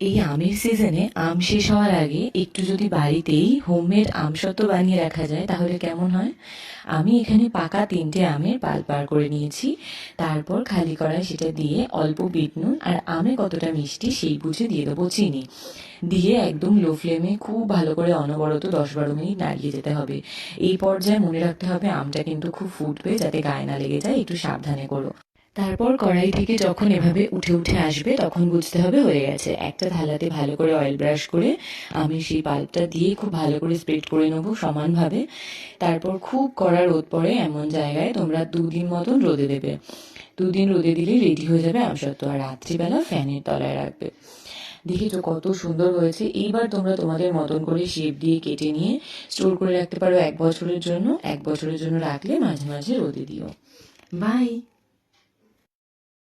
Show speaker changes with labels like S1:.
S1: এই আমের সিজনে আম শেষ হওয়ার আগে একটু যদি বাড়িতেই হোমমেড আমসত্ত্ব বানিয়ে রাখা যায়, তাহলে কেমন হয়? আমি এখানে পাকা তিনটে আমের পাল পার করে নিয়েছি। তারপর খালি করায় সেটা দিয়ে অল্প বিট নুন আর আমে কতটা মিষ্টি সেই বুঝে দিয়ে দেবো চিনি। দিয়ে একদম লো ফ্লেমে খুব ভালো করে অনবরত দশ বারো মিনিট নাড়িয়ে যেতে হবে। এই পর্যায়ে মনে রাখতে হবে আমটা কিন্তু খুব ফুটবে যাতে গায়ে না লেগে যায়, একটু সাবধানে করো। তারপর কড়াই থেকে যখন এভাবে উঠে উঠে আসবে, তখন বুঝতে হবে হয়ে গেছে। একটা থালাতে ভালো করে অয়েল ব্রাশ করে আমি সেই পাল্পটা দিয়ে খুব ভালো করে স্প্রেড করে নেব সমানভাবে। তারপর খুব কড়া রোদ পড়ে এমন জায়গায় তোমরা দুদিন মতন রোদে দেবে। দুদিন রোদে দিলেই রেডি হয়ে যাবে আমসত্ত্ব আর রাত্রিবেলা ফ্যানের তলায় রাখবে। দেখেছ কত সুন্দর হয়েছে। এইবার তোমরা তোমাদের মতন করে শেপ দিয়ে কেটে নিয়ে স্টোর করে রাখতে পারো এক বছরের জন্য। এক বছরের জন্য রাখলে মাঝে মাঝে রোদে দিও। বাই